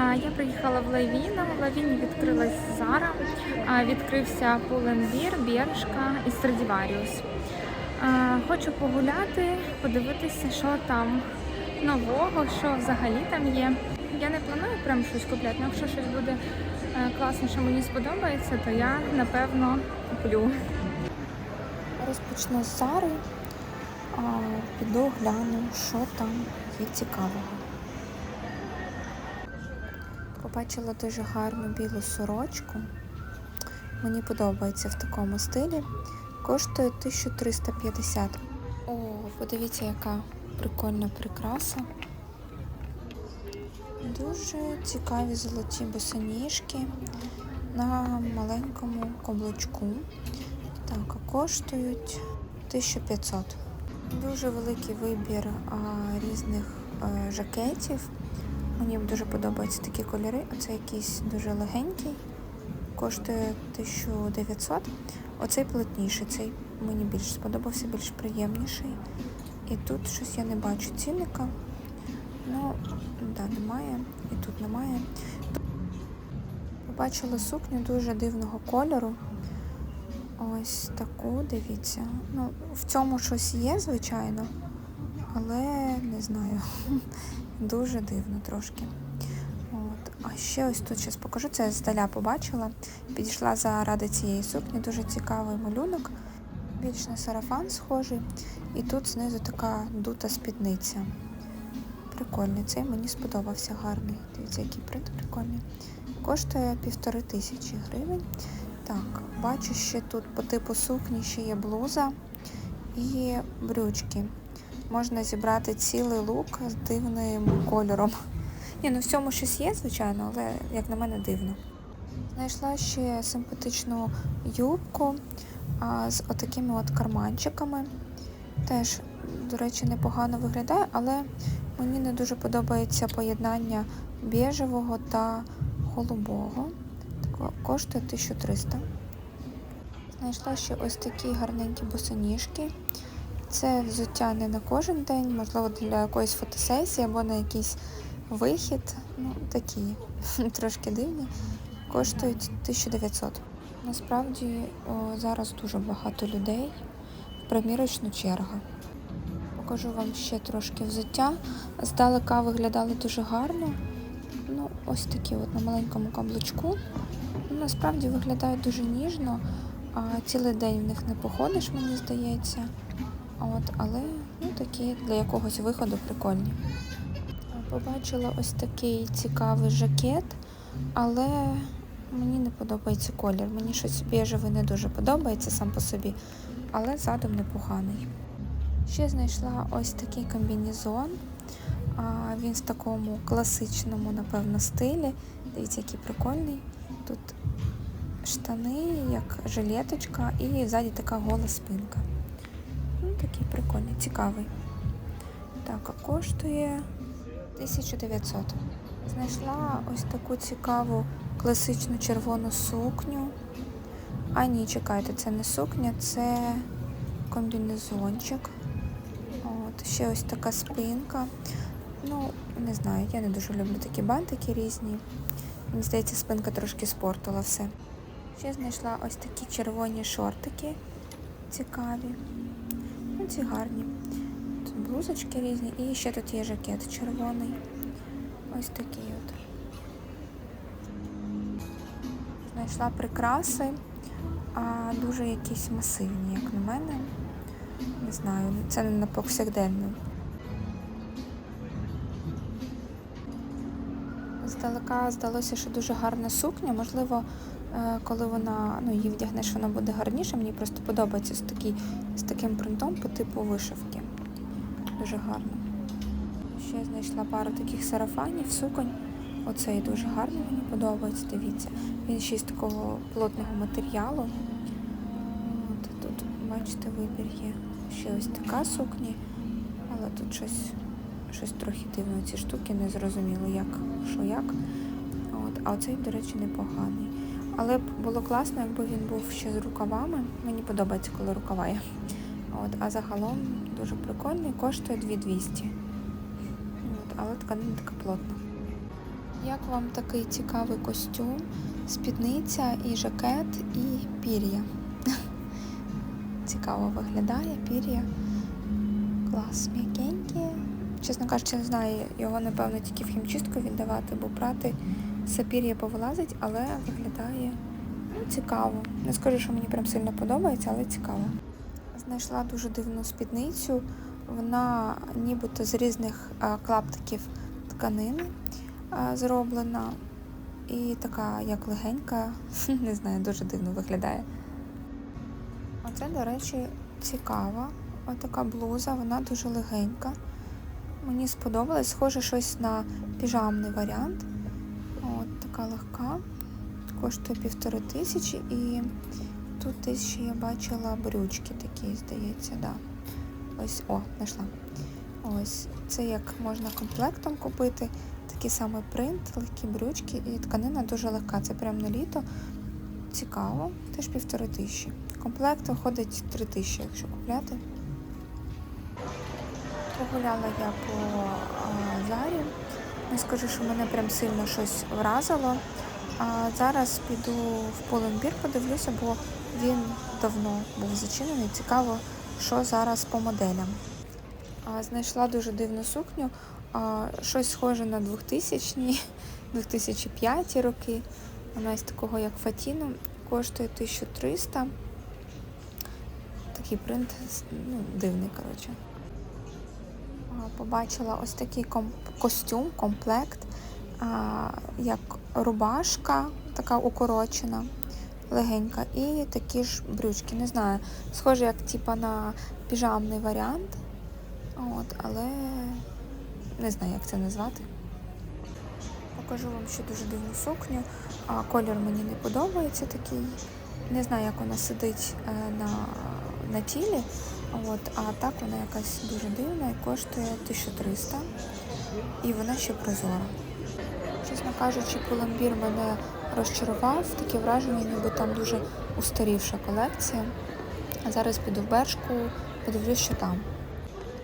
Я приїхала в Лавіно. В Лавіні відкрилась Зара, відкрився Пуленвір, Бершка і Страдіваріус. Хочу погуляти, подивитися, що там нового, що взагалі там є. Я не планую прям щось купляти, але якщо щось буде е, класно, що мені сподобається, то я напевно куплю. Розпочну з Зари, піду гляну, що там є цікавого. Побачила дуже гарну білу сорочку. Мені подобається в такому стилі. Коштує 1350. О, подивіться, яка прикольна прикраса. Дуже цікаві золоті босоніжки на маленькому каблучку. Так, коштують 1500. Дуже великий вибір а, різних а, жакетів. Мені дуже подобаються такі кольори. Оце якийсь дуже легенький, коштує 1900. Оцей плотніший, цей мені більш сподобався, більш приємніший. І тут щось я не бачу цінника. Ну, да, немає. І тут немає. Побачила сукню дуже дивного кольору. Ось таку, дивіться. Ну, в цьому щось є, звичайно, але не знаю. Дуже дивно трошки. От. А ще ось тут зараз покажу, це я здаля побачила. Підійшла заради цієї сукні, дуже цікавий малюнок. Більш на сарафан схожий. І тут знизу така дута спідниця. Прикольний, цей мені сподобався гарний. Дивіться, який принт прикольний. Коштує півтори тисячі гривень. Так, бачу, ще тут по типу сукні ще є блуза і брючки. Можна зібрати цілий лук з дивним кольором. Ні, ну в цьому щось є, звичайно, але як на мене дивно. Знайшла ще симпатичну юбку а, з отакими от карманчиками. Теж, до речі, непогано виглядає, але мені не дуже подобається поєднання біжевого та голубого. Коштує 1300. Знайшла ще ось такі гарненькі босоніжки. Це взуття не на кожен день, можливо, для якоїсь фотосесії або на якийсь вихід. Ну, такі трошки дивні. Коштують 1900. Насправді о, зараз дуже багато людей. в Примірочну черга. Покажу вам ще трошки взуття. Здалека виглядали дуже гарно. Ну, ось такі от на маленькому каблучку. Ну, насправді виглядають дуже ніжно, а цілий день в них не походиш, мені здається. От, але ну, такі для якогось виходу прикольні. Побачила ось такий цікавий жакет, але мені не подобається колір. Мені щось біжевий не дуже подобається сам по собі, але задум непоганий. Ще знайшла ось такий комбінезон. Він в такому класичному, напевно, стилі. Дивіться, який прикольний. Тут штани, як жилеточка, і ззаді така гола спинка. Такий прикольний, цікавий. Так, а коштує 1900. Знайшла ось таку цікаву класичну червону сукню. А ні, чекайте, це не сукня, це комбінезончик. От, ще ось така спинка. Ну, не знаю, я не дуже люблю такі бантики різні. Мені здається, спинка трошки спортила все. Ще знайшла ось такі червоні шортики цікаві. Ці гарні. Тут блузочки різні. І ще тут є жакет червоний. Ось такий от. Знайшла прикраси, а дуже якісь масивні, як на мене. Не знаю, це не на повсякденну. Здалека здалося, що дуже гарна сукня. Можливо, коли вона ну, її вдягнеш, вона буде гарніше. Мені просто подобається з, такий, з таким принтом по типу вишивки. Дуже гарно. Ще знайшла пару таких сарафанів, суконь. Оцей дуже гарний, мені подобається, дивіться. Він ще з такого плотного матеріалу. От, тут, бачите, вибір є. Ще ось така сукня, але тут щось щось трохи дивно. Ці штуки не зрозуміло, як, що як. От, а оцей, до речі, непоганий. Але б було класно, якби він був ще з рукавами. Мені подобається, коли рукава є. От, а загалом дуже прикольний, коштує 2200. От, але не така плотна. Як вам такий цікавий костюм, спідниця і жакет, і пір'я? Цікаво виглядає пір'я. Клас, м'якеньке. Чесно кажучи, не знаю, його напевно тільки в хімчистку віддавати, бо прати все пір'я повилазить, але виглядає ну, цікаво. Не скажу, що мені прям сильно подобається, але цікаво. Знайшла дуже дивну спідницю. Вона нібито з різних клаптиків тканини зроблена. І така, як легенька, не знаю, дуже дивно виглядає. Оце, до речі, цікава. Отака блуза, вона дуже легенька. Мені сподобалось, схоже щось на піжамний варіант. От така легка. Коштує півтори тисячі і тут десь ще я бачила брючки такі, здається, да. Ось, о, знайшла. Ось, це як можна комплектом купити. Такий самий принт, легкі брючки, і тканина дуже легка. Це прям на літо. Цікаво, теж півтори тисячі. Комплект виходить три тисячі, якщо купляти. Погуляла я по Зарі. Не скажу, що мене прям сильно щось вразило. А зараз піду в Pull&Bear, подивлюся, бо він давно був зачинений. Цікаво, що зараз по моделям. А, знайшла дуже дивну сукню, а, щось схоже на 2000-ні, 2005 роки. Вона з такого як Фатіно, коштує 1300. Такий принт ну, дивний, коротше. А, Побачила ось такий костюм, комплект, як рубашка, така укорочена, легенька, і такі ж брючки. Не знаю, схоже, як типа на піжамний варіант. От, але не знаю, як це назвати. Покажу вам ще дуже дивну сукню. А, колір мені не подобається такий. Не знаю, як вона сидить е, на, на тілі. От, а так вона якась дуже дивна і коштує 1300. І вона ще прозора. Чесно кажучи, Pull&Bear мене розчарував. Таке враження, ніби там дуже устарівша колекція. А зараз піду в Бершку, подивлюсь, що там.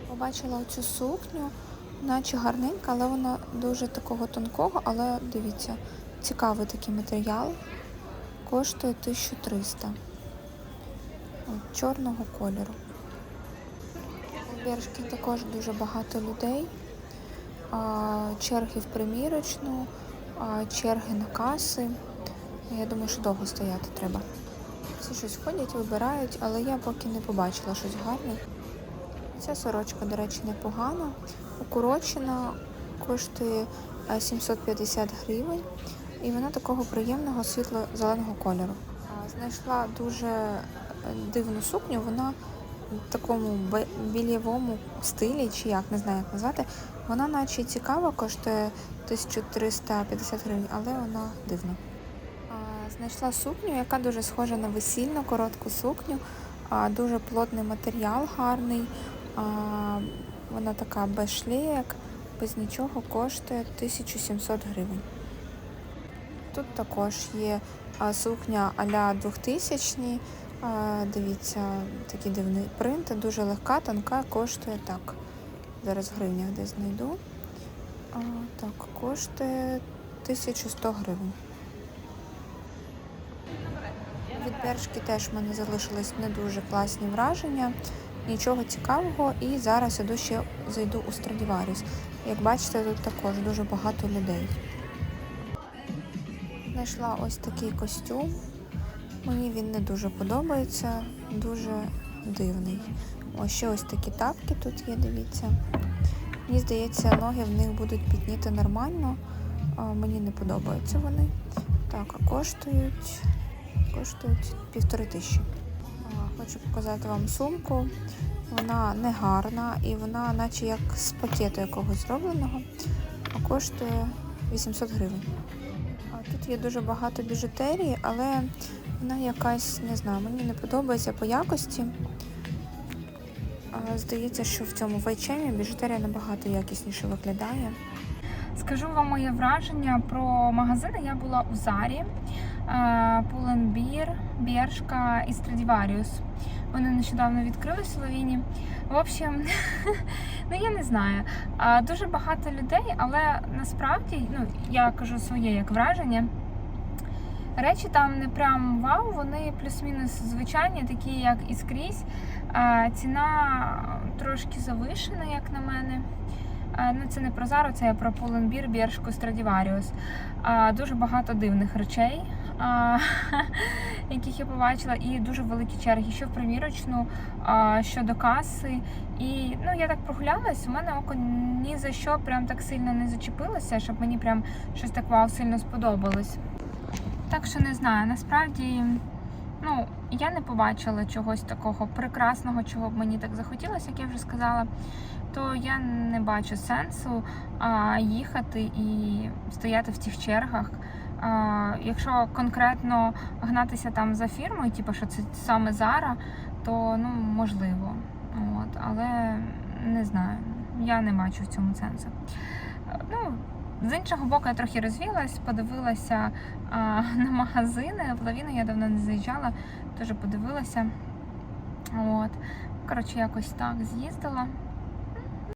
Побачила оцю сукню, наче гарненька, але вона дуже такого тонкого, але дивіться, цікавий такий матеріал. Коштує 1300. От, чорного кольору. Бершки також дуже багато людей. Черги в примірочну, черги на каси. Я думаю, що довго стояти треба. Всі щось ходять, вибирають, але я поки не побачила щось гарне. Ця сорочка, до речі, непогана. Укорочена, коштує е, 750 гривень. І вона такого приємного світло-зеленого кольору. Знайшла дуже е, дивну сукню, вона такому більєвому стилі, чи як, не знаю, як назвати. Вона наче цікава, коштує 1350 гривень, але вона дивна. Знайшла сукню, яка дуже схожа на весільну коротку сукню. Дуже плотний матеріал гарний. Вона така без шлеєк, без нічого, коштує 1700 гривень. Тут також є сукня а-ля 2000 а, Дивіться, такий дивний принт, дуже легка, тонка, коштує так. Зараз в гривнях десь знайду. А, так, коштує 1100 гривень. Від Бершки теж в мене залишились не дуже класні враження, нічого цікавого. І зараз іду ще зайду у Страдіваріус. Як бачите, тут також дуже багато людей. Знайшла ось такий костюм. Мені він не дуже подобається, дуже дивний. Ось ще ось такі тапки тут є, дивіться. Мені здається, ноги в них будуть підніти нормально. Мені не подобаються вони. Так, а коштують, коштують півтори тисячі. Хочу показати вам сумку. Вона не гарна і вона наче як з пакету якогось зробленого, а коштує 800 гривень. Тут є дуже багато біжутерії, але вона якась, не знаю, мені не подобається по якості. Здається, що в цьому вайчемі біжутерія набагато якісніше виглядає. Скажу вам моє враження про магазини. Я була у Зарі, Pull&Bear, Бершка і Stradivarius. Вони нещодавно відкрились в Ловіні. В общем, Ну я не знаю. Дуже багато людей, але насправді, ну я кажу своє як враження. Речі там не прям вау, вони плюс-мінус звичайні, такі як і скрізь. Ціна трошки завишена, як на мене. Ну, це не про Зару, це про Pull&Bear, Бершку, Stradivarius. Дуже багато дивних речей, яких я побачила, і дуже великі черги, що в примірочну, що до каси. І ну, я так прогулялась, у мене око ні за що прям так сильно не зачепилося, щоб мені прям щось так вау сильно сподобалось. Так що не знаю, насправді, ну, я не побачила чогось такого прекрасного, чого б мені так захотілося, як я вже сказала. То я не бачу сенсу а, їхати і стояти в цих чергах. А, якщо конкретно гнатися там за фірмою, типу, що це саме Зара, то ну можливо. От, але не знаю, я не бачу в цьому сенсу. Ну, з іншого боку, я трохи розвілась, подивилася а, на магазини. В лавіну я давно не заїжджала, теж подивилася. От. Коротше, якось так з'їздила.